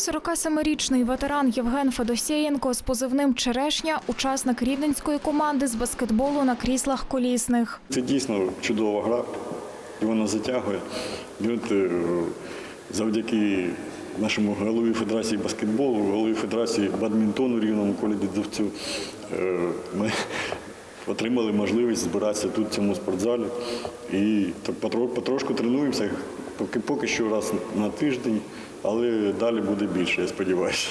47-річний ветеран Євген Федосєєнко з позивним Черешня, учасник рівненської команди з баскетболу на кріслах колісних. Це дійсно чудова гра, і вона затягує. І е, завдяки нашому голові Федерації баскетболу, голові Федерації бадмінтону рівному колі дідовцю, е, ми отримали можливість збиратися тут в цьому спортзалі. І потрошку тренуємося, поки, поки що раз на тиждень, але далі буде більше, я сподіваюся.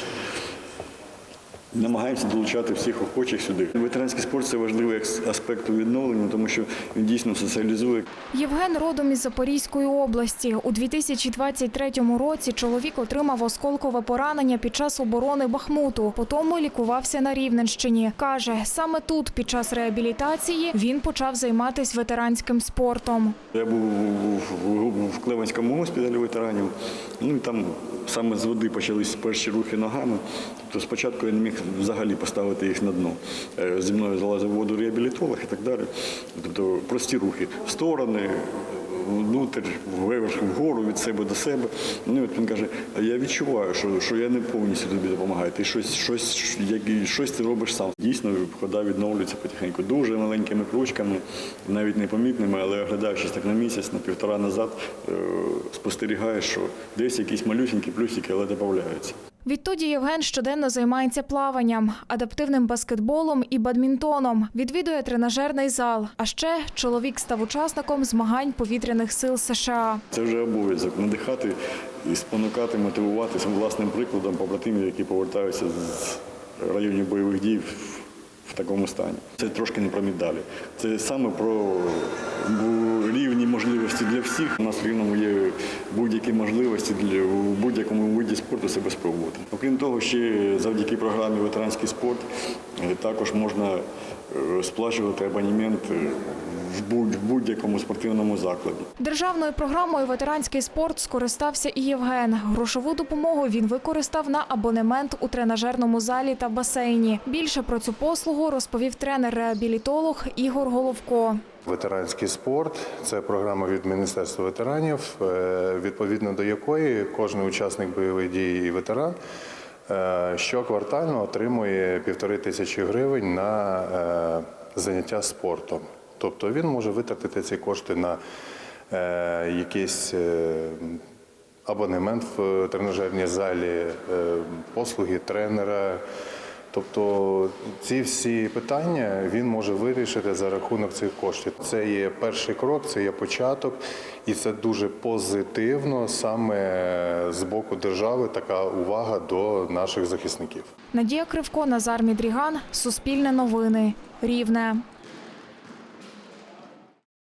Намагаємося долучати всіх охочих сюди. Ветеранський спорт це важливий аспект у відновленні, тому що він дійсно соціалізує. Євген родом із Запорізької області. У 2023 році чоловік отримав осколкове поранення під час оборони Бахмуту. Потім лікувався на Рівненщині. Каже, саме тут, під час реабілітації, він почав займатися ветеранським спортом. Я був в Клеванському госпіталі ветеранів. Ну і там саме з води почались перші рухи ногами. Тобто спочатку я не міг взагалі поставити їх на дно. Е, Зі мною залазив воду реабілітолог і так далі. Тобто прості рухи в сторони. Внутрь, вверх, вгору, від себе до себе. Ну, от він каже, я відчуваю, що, що я не повністю тобі допомагаю. Ти щось, щось, як, щось ти робиш сам. Дійсно, хода відновлюється потихеньку. Дуже маленькими кручками, навіть непомітними, але оглядаючись так на місяць, на півтора назад, е, спостерігаєш, що десь якісь малюсінькі плюсики, але додаються. Відтоді Євген щоденно займається плаванням, адаптивним баскетболом і бадмінтоном. Відвідує тренажерний зал. А ще чоловік став учасником змагань повітряних сил США. Це вже обов'язок надихати і спонукати, мотивувати своїм власним прикладом побратимів, які повертаються з районів бойових дій такому стані. Це трошки не про медалі. Це саме про рівні можливості для всіх. У нас в рівному є будь-які можливості для у будь-якому виді спорту себе спробувати. Окрім того, ще завдяки програмі Ветеранський спорт е, також можна сплачувати абонемент е, в будь- в будь-якому спортивному закладі. Державною програмою ветеранський спорт скористався і Євген. Грошову допомогу він використав на абонемент у тренажерному залі та басейні. Більше про цю послугу розповів тренер-реабілітолог Ігор Головко. Ветеранський спорт це програма від Міністерства ветеранів, е, відповідно до якої кожен учасник бойових дій і ветеран щоквартально отримує півтори тисячі гривень на е, заняття спортом. Тобто він може витратити ці кошти на е, якийсь е, абонемент в тренажерній залі, е, послуги тренера. Тобто ці всі питання він може вирішити за рахунок цих коштів. Це є перший крок, це є початок, і це дуже позитивно саме з боку держави така увага до наших захисників. Надія Кривко, Назар Мідріган, Суспільне новини, Рівне.